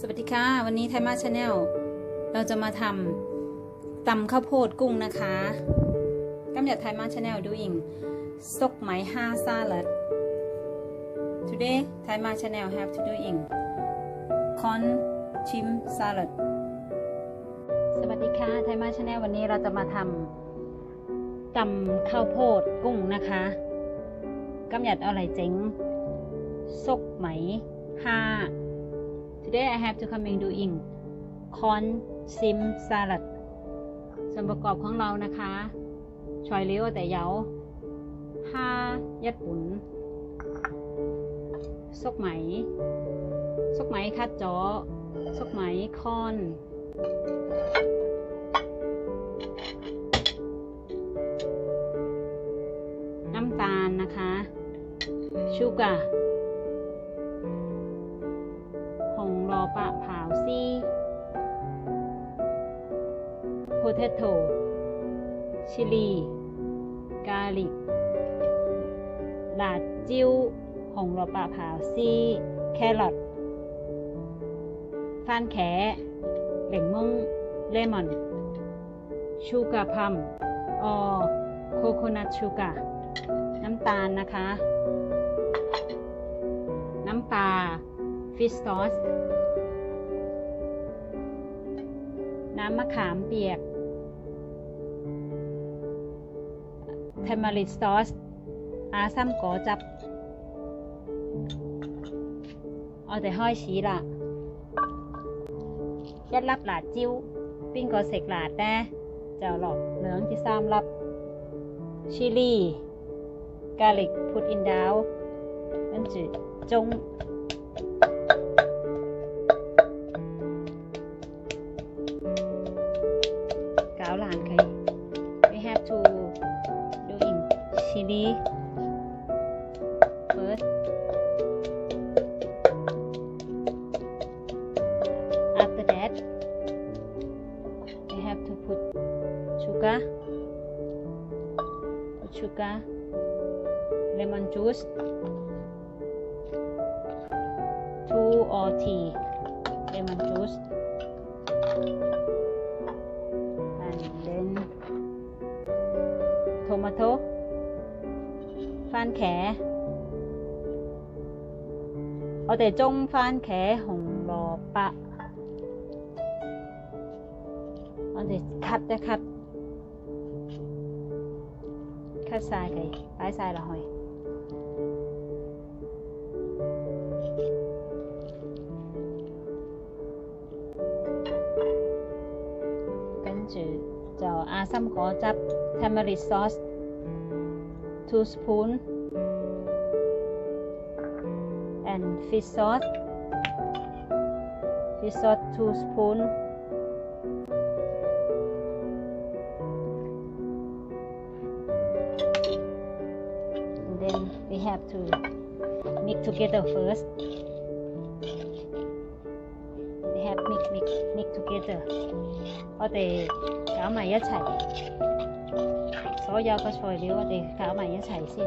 สวัสดีค่ะ วันนี้ไทมาชาแนลเราจะมาทำตำข้าวโพดกุ้งนะคะกำหยัดไทมาชาแนลดูอิงซกไหมห้าซาลัด today Thai Ma channel have to doing corn chim salad สวัสดีค่ะไทมาชาแนลวันนี้เราจะมาทำตำข้าวโพดกุ้งนะคะกำหยัดเอาอะไรเจ๋งซกไหมห้า Today I have to coming doing corn sim salad ส่วนประกอบของเรานะคะชอยเลี้ยวแต่เยาห้ายัดปุ่นซกไหมซกไหมคัดจอซกไหมคอนน้ำตาลนะคะชูกา ปะผาวซี่โพเทโตชิลีกาลิกลาดจิ้วหงรอปะผาวซี่ แครอทฟานแขเหล่งมุ้งเลมอนชูกาพัมออโคโคนัทชูกาน้ำตาลนะคะ น้ำปลาฟิสซอส น้ำมะขามเปียกเทม a ริ d ซอสอาซัมกอจับ เอาแต่ห้อยชีละยัดรับหลาดจิ้ว ปิ้งก๋อเสกหลาดแน่เจ้าหลอกเหลืองที่ซ้ำรับ ชิลีกาลิกพุดอินดาวนั่นจืดจง chili first after that we have to put sugar put sugar lemon juice two or tea lemon juice 茄，我哋中番茄、红萝卜，我哋吸一吸，吸晒佢，摆晒落去。跟住就阿心果汁 （tamarind sauce），two spoon。and fish sauce. Fish sauce 2 spoon. And then we have to mix together first. We have mix mix mix together. Có thể cả mày nhất chảy số dao có xoài nếu có thể cả mày nhất chảy xin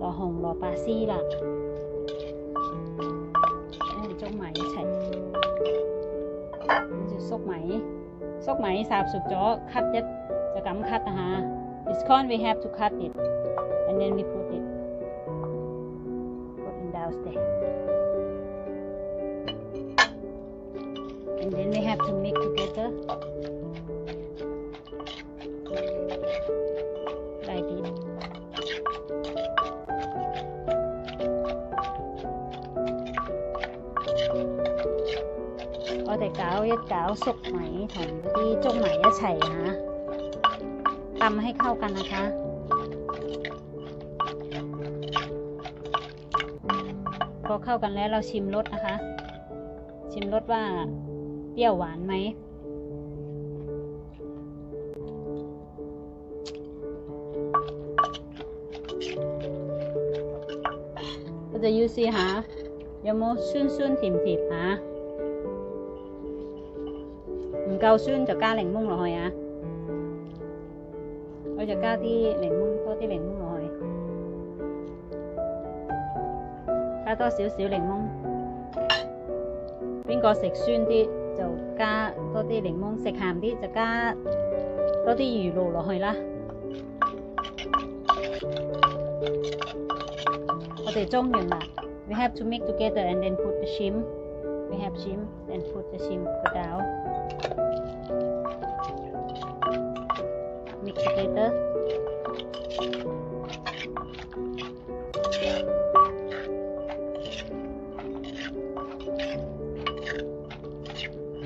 落红萝卜丝啦，跟住中埋一齐，跟住粟米，粟米烚熟咗，cut 一就咁 cut 啊吓。This corn we have to cut it and then we put it put it downstairs. and then we have to mix ยัดเก๋าสุกไหมของดีจงไหมยะไฉฮะตำให้เข้ากันนะคะพอเข้ากันแล้วเราชิมรสนะคะ ชิมรสว่าเปรี้ยวหวานไหมจะยูซีหาเดี๋ยวโมซุ่นซุนถิ่มถิ่มหา 夠酸就加檸檬落去啊！我就加啲檸檬，多啲檸檬落去，加多少少檸檬。邊個食酸啲就加多啲檸檬，食鹹啲就加多啲魚露落去啦。我哋裝完啦。We have to mix together and then put the shim. We have shim and put the shrimp put down. weeks later.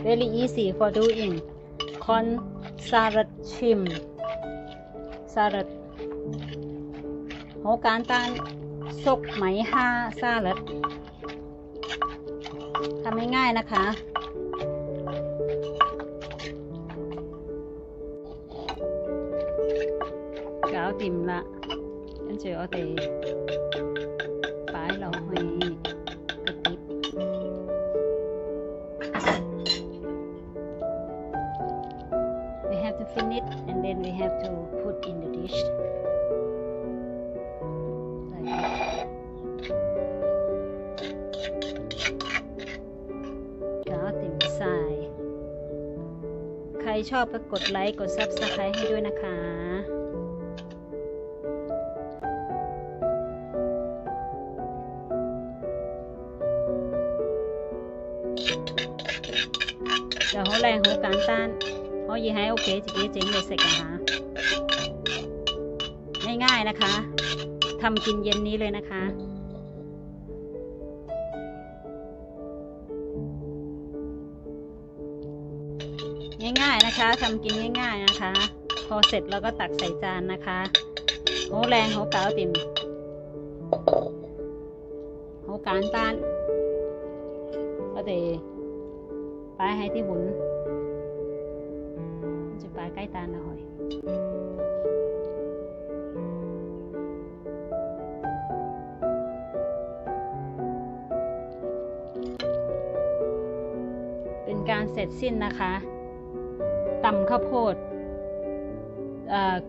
Very easy for doing. Con salad chim. Salad. โหการตานซกไหมห้าซาลัดทำง่ายๆนะคะ 搞掂啦，跟住我哋摆落去个碟。We have to finish and then we have to put in the dish. Like that. ก็ติ่มใส่ใครชอบก็กดไลค์ กด Subscribe ให้ด้วยนะคะ 就好靓，好简单，可以喺屋企自己整嚟食啊吓！ง่ายๆนะคะ ทำกินเย็นนี้เลยนะคะ ง่ายๆนะคะทำกินง่ายๆนะคะ พอเสร็จเราก็ตักใส่จานนะคะโหแรงโหเก๋าติ่มโห简单我哋摆喺 પાય હાઈથી બોલ જે પાર કાંઈ તા ન હોય เป็นการเสร็จสิ้นนะคะตำข้าวโพด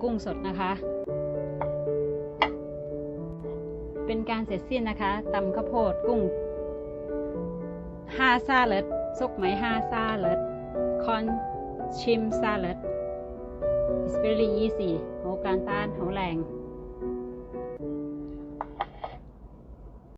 กุ้งสดนะคะ เป็นการเสร็จสิ้นนะคะตำข้าวโพดกุ้งห้าซาเลต ซกไหมห้าซาเลตคอนชิมซาเลิด It's very easy โหการต้านหัวแรง